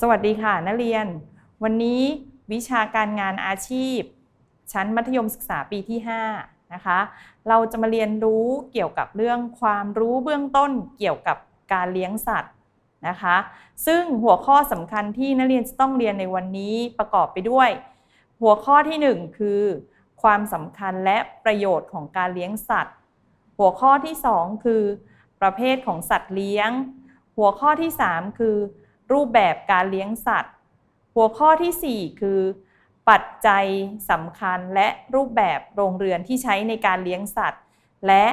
สวัสดีค่ะนักเรียน วันนี้วิชาการงานอาชีพ ชั้นมัธยมศึกษาปีที่ 5 นะคะ เราจะมาเรียนรู้เกี่ยวกับเรื่องความรู้เบื้องต้นเกี่ยวกับการเลี้ยงสัตว์นะคะ ซึ่งหัวข้อสำคัญที่นักเรียนจะต้องเรียนในวันนี้ประกอบไปด้วย หัวข้อที่ 1 คือ ความสำคัญและประโยชน์ของการเลี้ยงสัตว์ หัวข้อที่ 2 คือ ประเภทของสัตว์เลี้ยง หัวข้อที่ 3 คือ รูปแบบการเลี้ยงสัตว์ หัวข้อทีสี่ 4 คือ ปัจจัยสำคัญและรูปแบบโรงเรือนที่ใช้ในการเลี้ยงสัตว์ และ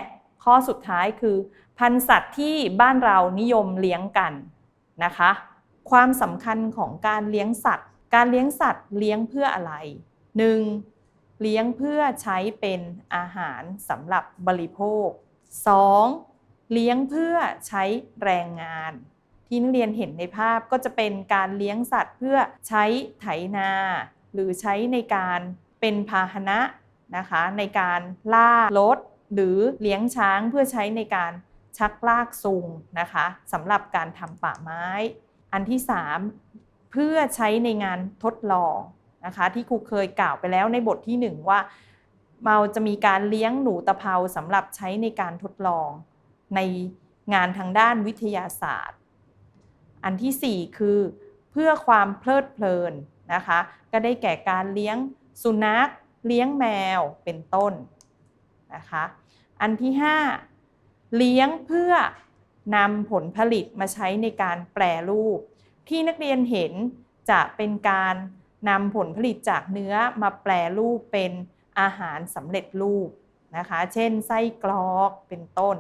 ข้อสุดท้ายคือ พันธุ์สัตว์ที่บ้านเรานิยมเลี้ยงกันนะคะ ความสำคัญของการเลี้ยงสัตว์ การเลี้ยงสัตว์เลี้ยงเพื่ออะไร 1. เลี้ยงเพื่อใช้เป็นอาหารสำหรับบริโภค 2. เลี้ยงเพื่อใช้แรงงาน ที่นักเรียนเห็นในภาพก็จะเป็นการเลี้ยงสัตว์เพื่อใช้ไถนา หรือใช้ในการเป็นพาหนะนะคะในการล่ารถหรือเลี้ยงช้างเพื่อใช้ในการชักลากซุงนะคะสำหรับการทำป่าไม้ อันที่ 3 เพื่อใช้ในงานทดลองนะคะที่ครูเคยกล่าวไปแล้วในบทที่ 1 ว่าเราจะมีการเลี้ยงหนูตะเภาสำหรับใช้ในการทดลอง ในงานทางด้านวิทยาศาสตร์ อันที่ 4 คือเพื่อความเพลิดเพลินนะคะ ก็ได้แก่การเลี้ยงสุนัข เลี้ยงแมวเป็นต้นนะคะ อันที่ 5 เลี้ยงเพื่อนำผลผลิตมาใช้ในการแปรรูป ที่นักเรียนเห็นจะเป็นการนำผลผลิตจากเนื้อมาแปรรูปเป็นอาหารสำเร็จรูปนะคะ เช่นไส้กรอกเป็นต้น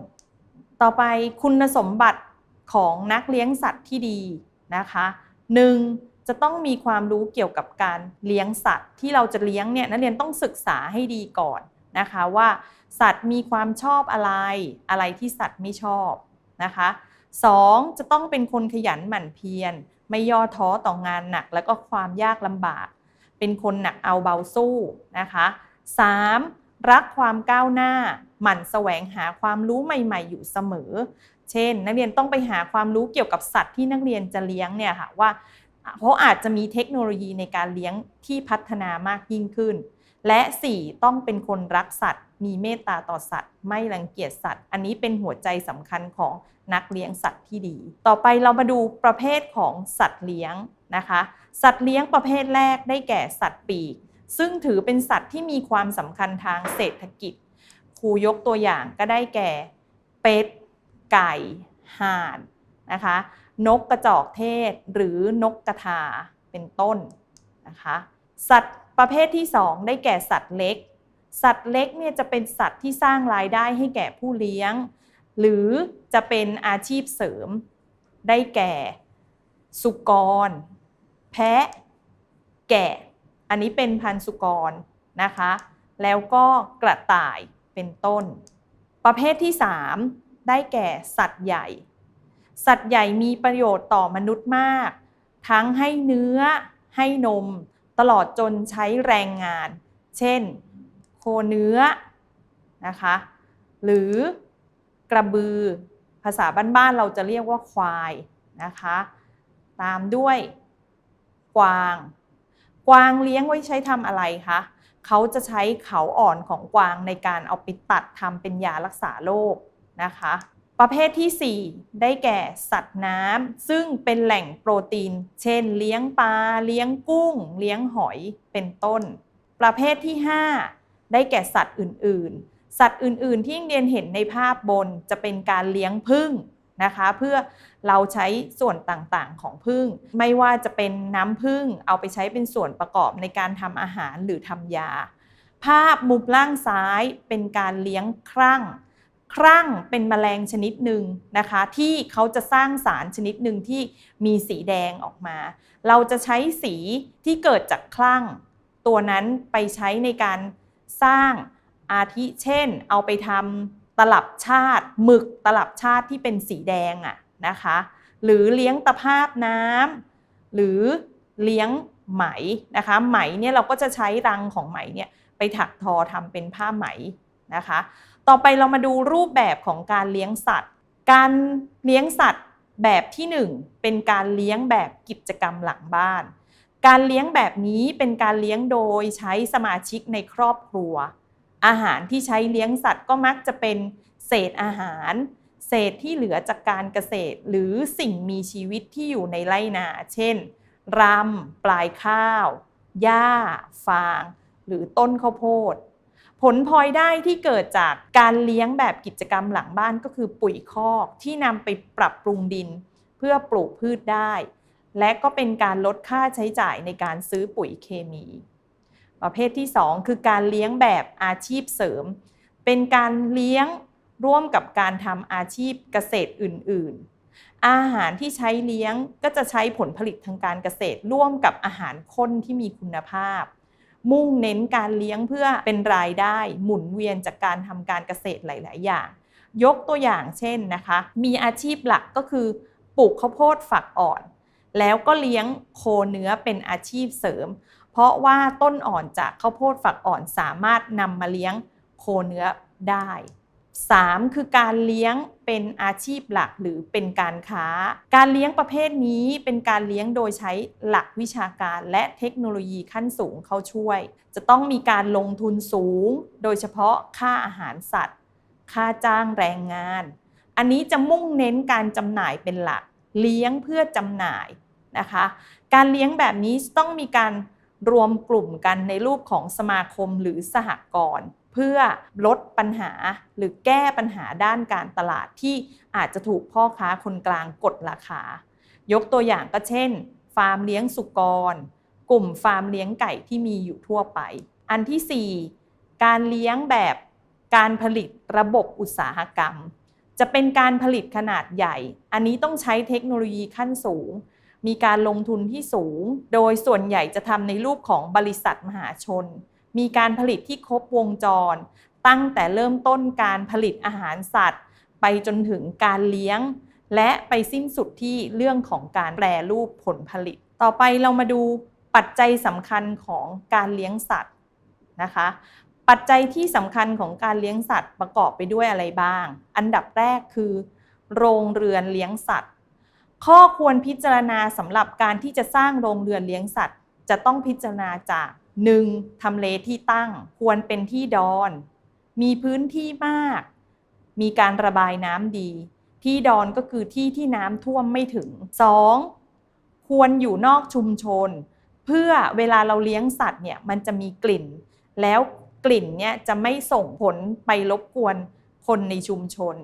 ต่อไปคุณสมบัติ ของนักเลี้ยงสัตว์ที่ดีนะคะ 1. จะต้องมีความรู้เกี่ยวกับการเลี้ยงสัตว์ ที่เราจะเลี้ยงเนี่ยนักเรียนต้องศึกษาให้ดีก่อนนะคะว่าสัตว์มีความชอบอะไรอะไรที่สัตว์ไม่ชอบนะคะ 2. จะต้องเป็นคนขยันหมั่นเพียร ไม่ย่อท้อต่องานหนัก แล้วก็ความยากลำบาก เป็นคนหนักเอาเบาสู้นะคะ 3. รักความก้าวหน้า หมั่นแสวงหาความรู้ใหม่ ๆ อยู่เสมอ เช่น นักเรียนต้องไปหาความรู้เกี่ยวกับสัตว์ที่นักเรียนจะเลี้ยงเนี่ยค่ะว่าเพราะอาจจะมีเทคโนโลยีในการเลี้ยงที่พัฒนามากยิ่งขึ้น และ 4. ต้องเป็นคนรักสัตว์ มีเมตตาต่อสัตว์ ไม่รังเกียจสัตว์ อันนี้เป็นหัวใจสำคัญของนักเลี้ยงสัตว์ที่ดี ต่อไปเรามาดูประเภทของสัตว์เลี้ยงนะคะ สัตว์เลี้ยงประเภทแรกได้แก่สัตว์ปีก ซึ่งถือเป็นสัตว์ที่มีความสำคัญทางเศรษฐกิจ ครูยกตัวอย่างก็ได้แก่เป็ด ไก่ห่านนะคะนกกระจอกเทศหรือนกกระทาเป็นต้นนะคะสัตว์ประเภทที่ 2 ได้แก่สัตว์เล็ก สัตว์เล็กเนี่ยจะเป็นสัตว์ที่สร้างรายได้ให้แก่ผู้เลี้ยง หรือจะเป็นอาชีพเสริม ได้แก่ สุกร แพะ แกะ อันนี้เป็นพันธุ์สุกรนะคะ แล้วก็กระต่ายเป็นต้น ประเภทที่ 3 ได้แก่สัตว์ใหญ่ สัตว์ใหญ่มีประโยชน์ต่อมนุษย์มาก ทั้งให้เนื้อให้นม ตลอดจนใช้แรงงาน เช่น โคเนื้อนะคะ หรือกระบือ ภาษาบ้านๆเราจะเรียกว่าควายนะคะ ตามด้วยกวาง กวางเลี้ยงไว้ใช้ทำอะไรคะเขาจะใช้เขาอ่อนของกวางในการเอาไปตัดทำเป็นยารักษาโรค นะคะ ประเภทที่ 4 ได้แก่สัตว์น้ำซึ่งเป็นแหล่งโปรตีน เช่น เลี้ยงปลา เลี้ยงกุ้ง เลี้ยงหอยเป็นต้น ประเภทที่ 5 ได้แก่สัตว์อื่น ๆ สัตว์อื่น ๆ ที่เรียนเห็นในภาพบนจะเป็นการเลี้ยงผึ้งนะคะเพื่อเราใช้ส่วนต่างๆของผึ้งไม่ว่าจะเป็นน้ำผึ้งเอาไปใช้เป็นส่วนประกอบในการทำอาหารหรือทำยา ภาพมุมล่างซ้ายเป็นการเลี้ยงครั่ง ครั่งเป็นแมลงชนิดหนึ่งนะคะ ที่เขาจะสร้างสารชนิดหนึ่งที่มีสีแดงออกมา เราจะใช้สีที่เกิดจากคลั่ง ตัวนั้นไปใช้ในการสร้างอาทิเช่น เอาไปทำตลับชาติหมึกตลับชาติที่เป็นสีแดงอะนะคะ หรือเลี้ยงตะภาพน้ำหรือเลี้ยงไหมนะคะไหมเนี่ยเราก็จะใช้รังของไหมเนี่ยไปถักทอทำเป็นผ้าไหมนะคะ ต่อไปเรามาดูรูปแบบของการเลี้ยงสัตว์ การเลี้ยงสัตว์แบบที่ 1 เป็นการเลี้ยงแบบกิจกรรมหลังบ้าน การเลี้ยงแบบนี้เป็นการเลี้ยงโดยใช้สมาชิกในครอบครัว อาหารที่ใช้เลี้ยงสัตว์ก็มักจะเป็นเศษอาหาร เศษที่เหลือจากการเกษตร หรือสิ่งมีชีวิตที่อยู่ในไร่นา เช่นรำปลายข้าว หญ้า ฟาง หรือต้นข้าวโพด ผลพลอยได้ที่เกิดจากการเลี้ยงแบบกิจกรรมหลังบ้านก็คือปุ๋ยคอกที่นำไปปรับปรุงดิน เพื่อปลูกพืชได้ และก็เป็นการลดค่าใช้จ่ายในการซื้อปุ๋ยเคมี ประเภทที่ 2 คือการเลี้ยงแบบอาชีพเสริม เป็นการเลี้ยงร่วมกับการทำอาชีพเกษตรอื่น ๆ อาหารที่ใช้เลี้ยงก็จะใช้ผลผลิตทางการเกษตร ร่วมกับอาหารข้นที่มีคุณภาพ มุ่งเน้นการเลี้ยงเพื่อเป็นรายได้หมุนเวียนจากการทำการเกษตรหลาย ๆ อย่าง ยกตัวอย่างเช่นนะคะ มีอาชีพหลักก็คือปลูกข้าวโพดฝักอ่อน แล้วก็เลี้ยงโคเนื้อเป็นอาชีพเสริม เพราะว่าต้นอ่อนจากข้าวโพดฝักอ่อนสามารถนำมาเลี้ยงโคเนื้อได้ 3. คือการเลี้ยงเป็นอาชีพหลักหรือเป็นการค้า การเลี้ยงประเภทนี้เป็นการเลี้ยงโดยใช้หลักวิชาการและเทคโนโลยีขั้นสูงเข้าช่วย จะต้องมีการลงทุนสูง โดยเฉพาะค่าอาหารสัตว์ ค่าจ้างแรงงาน อันนี้จะมุ่งเน้นการจำหน่ายเป็นหลัก เลี้ยงเพื่อจำหน่ายนะคะ การเลี้ยงแบบนี้ต้องมีการรวมกลุ่มกันในรูปของสมาคมหรือสหกรณ์ เพื่อลดปัญหาหรือแก้ปัญหาด้านการตลาดที่อาจจะถูกพ่อค้าคนกลางกดราคา ยกตัวอย่างก็เช่น ฟาร์มเลี้ยงสุกร กลุ่มฟาร์มเลี้ยงไก่ที่มีอยู่ทั่วไป อันที่ 4 การเลี้ยงแบบการผลิตระบบอุตสาหกรรม จะเป็นการผลิตขนาดใหญ่ อันนี้ต้องใช้เทคโนโลยีขั้นสูง มีการลงทุนที่สูง โดยส่วนใหญ่จะทำในรูปของบริษัทมหาชน มีการผลิตที่ครบวงจร ตั้งแต่เริ่มต้นการผลิตอาหารสัตว์ ไปจนถึงการเลี้ยง และไปสิ้นสุดที่เรื่องของการแปรรูปผลผลิต ต่อไปเรามาดูปัจจัยสำคัญของการเลี้ยงสัตว์นะคะ ปัจจัยที่สำคัญของการเลี้ยงสัตว์ประกอบไปด้วยอะไรบ้าง อันดับแรกคือ โรงเรือนเลี้ยงสัตว์ ข้อควรพิจารณาสำหรับการที่จะสร้างโรงเรือนเลี้ยงสัตว์ จะต้องพิจารณาจาก 1. ทำเลที่ตั้งควรเป็นที่ดอน มีพื้นที่มาก มีการระบายน้ำดี ที่ดอนก็คือที่ที่น้ำท่วมไม่ถึง 2. ควรอยู่นอกชุมชน เพื่อเวลาเราเลี้ยงสัตว์เนี่ยมันจะมีกลิ่น แล้วกลิ่นเนี่ยจะไม่ส่งผลไปรบกวนคนในชุมชน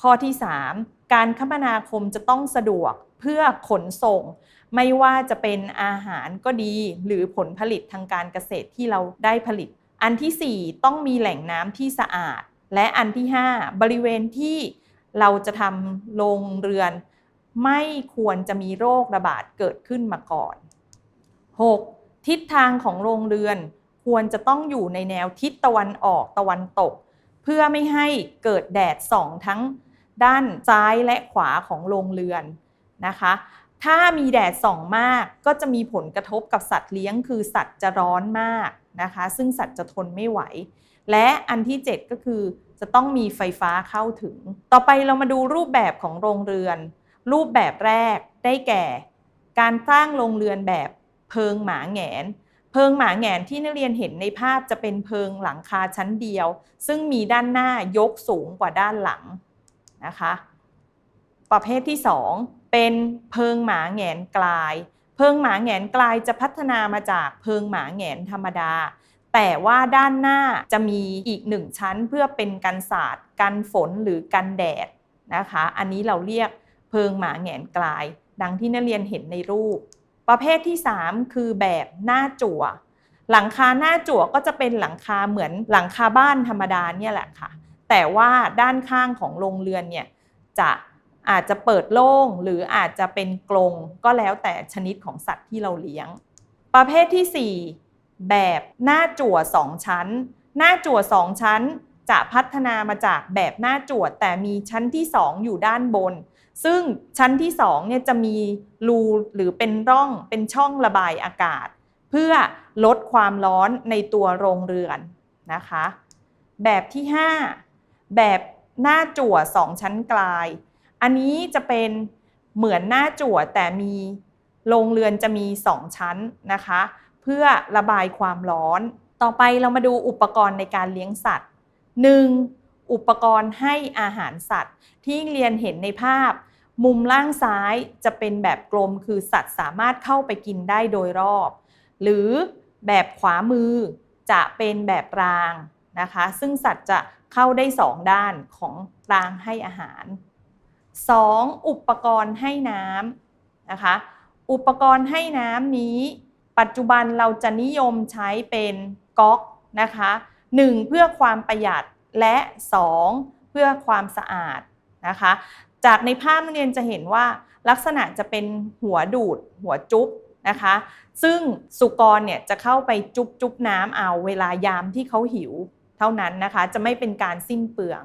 ข้อที่ 3 การคมนาคมจะต้องสะดวกเพื่อขนส่ง ไม่ว่าจะเป็นอาหารก็ดี หรือผลผลิตทางการเกษตรที่เราได้ผลิต อันที่ 4 ต้องมีแหล่งน้ำที่สะอาด และอันที่ 5 บริเวณที่เราจะทำโรงเรือน ไม่ควรจะมีโรคระบาดเกิดขึ้นมาก่อน 6. ทิศทางของโรงเรือนควรจะต้องอยู่ในแนวทิศตะวันออกตะวันตก เพื่อไม่ให้เกิดแดดส่องทั้ง ด้านซ้ายและขวาของโรงเรือนนะคะ ถ้ามีแดดส่องมากก็จะมีผลกระทบกับสัตว์เลี้ยง คือสัตว์จะร้อนมากนะคะ ซึ่งสัตว์จะทนไม่ไหว และอันที่ 7 ก็คือจะต้องมีไฟฟ้าเข้าถึง ต่อไปเรามาดูรูปแบบของโรงเรือน รูปแบบแรกได้แก่ การสร้างโรงเรือนแบบเพิงหมาแหงนเพิงหมาแหงนที่นักเรียนเห็นในภาพจะเป็นเพิงหลังคาชั้นเดียว ซึ่งมีด้านหน้ายกสูงกว่าด้านหลัง นะคะ ประเภทที่ 2 เป็นเพิงหมาแงนกลาย เพิงหมาแงนกลายจะพัฒนามาจากเพิงหมาแงนธรรมดา แต่ว่าด้านหน้าจะมีอีกหนึ่งชั้นเพื่อเป็นกันศาสตร์กันฝนหรือกันแดดนะคะ อันนี้เราเรียกเพิงหมาแงนกลาย ดังที่นักเรียนเห็นในรูป ประเภทที่ 3 คือแบบหน้าจั่วหลังคาหน้าจั่วก็จะเป็นหลังคาเหมือนหลังคาบ้านธรรมดาเนี่ยแหละค่ะ แต่ว่าด้านข้างของโรงเรือนเนี่ยจะอาจจะเปิดโล่งหรืออาจจะเป็นกรงก็แล้วแต่ชนิดของสัตว์ที่เราเลี้ยง ประเภทที่ 4 แบบหน้าจั่ว 2 ชั้น หน้าจั่ว 2 ชั้นจะพัฒนามาจากแบบหน้าจั่วแต่มีชั้นที่ 2 อยู่ด้านบน ซึ่งชั้นที่2เนี่ยจะมีรูหรือเป็นร่องเป็นช่องระบายอากาศ เพื่อลดความร้อนในตัวโรงเรือนนะคะ แบบที่ 5 แบบหน้าจั่ว2ชั้นกลาย อันนี้จะเป็นเหมือนหน้าจั่วแต่มีโรงเรือนจะมี2ชั้นนะคะ เพื่อระบายความร้อน ต่อไปเรามาดูอุปกรณ์ในการเลี้ยงสัตว์ 1. อุปกรณ์ให้อาหารสัตว์ ที่เรียนเห็นในภาพ มุมล่างซ้ายจะเป็นแบบกลมคือสัตว์สามารถเข้าไปกินได้โดยรอบ หรือแบบขวามือจะเป็นแบบรางนะคะ ซึ่งสัตว์จะ เข้าได้สองด้านของรางให้อาหาร 2. อุปกรณ์ให้น้ำนะคะ อุปกรณ์ให้น้ำนี้ ปัจจุบันเราจะนิยมใช้เป็นก๊อกนะคะ 1. เพื่อความประหยัดและ 2. เพื่อความสะอาดนะคะ จากในภาพนักเรียนจะเห็นว่าลักษณะจะเป็นหัวดูดหัวจุ๊บนะคะ ซึ่งสุกรเนี่ยจะเข้าไปจุ๊บจุ๊บน้ำเอาเวลายามที่เขาหิว เท่านั้นนะคะ จะไม่เป็นการสิ้นเปลือง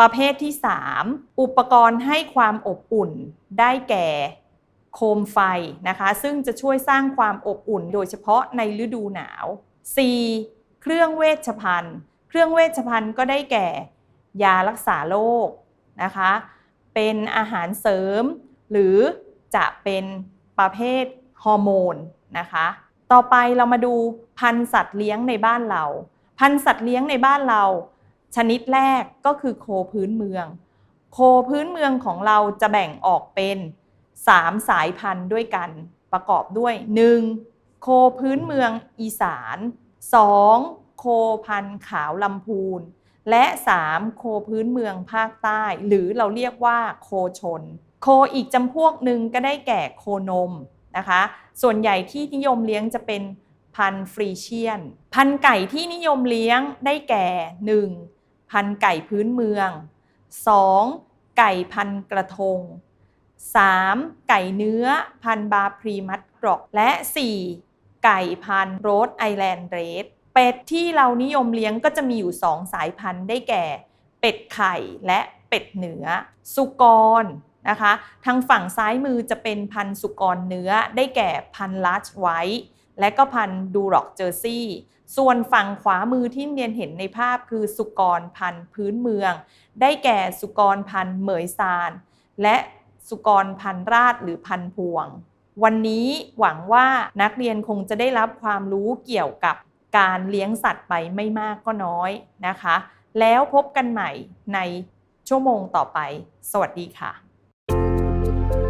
ประเภทที่ 3 อุปกรณ์ให้ความอบอุ่นได้แก่โคมไฟนะคะ ซึ่งจะช่วยสร้างความอบอุ่นโดยเฉพาะในฤดูหนาว 4. เครื่องเวชภัณฑ์ เครื่องเวชภัณฑ์ก็ได้แก่ ยารักษาโรคนะคะ เป็นอาหารเสริม หรือจะเป็นประเภทฮอร์โมนนะคะ ต่อไปเรามาดูพันธุ์สัตว์เลี้ยงในบ้านเรา พันธุ์สัตว์เลี้ยงในบ้านเรา ชนิดแรกก็คือโคพื้นเมือง โคพื้นเมืองของเราจะแบ่งออกเป็น 3 สายพันธุ์ด้วยกันประกอบด้วย 1. โคพื้นเมืองอีสาน 2. โคพันธุ์ขาวลำพูน และ 3. โคพื้นเมืองภาคใต้ หรือเราเรียกว่าโคชน โคอีกจำพวกหนึ่งก็ได้แก่โคนมนะคะ ส่วนใหญ่ที่นิยมเลี้ยงจะเป็น พันฟรีเชียน พันไก่ที่นิยมเลี้ยงได้แก่ 1. พันไก่พื้นเมือง 2. ไก่พันกระทง 3. ไก่เนื้อพันบาพรีมัดกรอกและ 4. ไก่พันโรดไอแลนด์เรดเป็ดที่เรานิยมเลี้ยงก็จะมีอยู่ 2 สายพันธุ์ได้แก่ เป็ดไข่และเป็ดเนื้อ สุกรนะคะ ทางฝั่งซ้ายมือจะเป็นพันธุ์สุกรเนื้อได้แก่พันลัชไวท์ และก็พันธุ์ดูร็อกเจอร์ซี่ ส่วนฝั่งขวามือที่เรียนเห็นในภาพคือสุกรพันธุ์พื้นเมือง ได้แก่สุกรพันธุ์เหมยซาน และสุกรพันธุ์ราชหรือพันธุ์พวง วันนี้หวังว่านักเรียนคงจะได้รับความรู้เกี่ยวกับการเลี้ยงสัตว์ไปไม่มากก็น้อยนะคะ แล้วพบกันใหม่ในชั่วโมงต่อไป สวัสดีค่ะ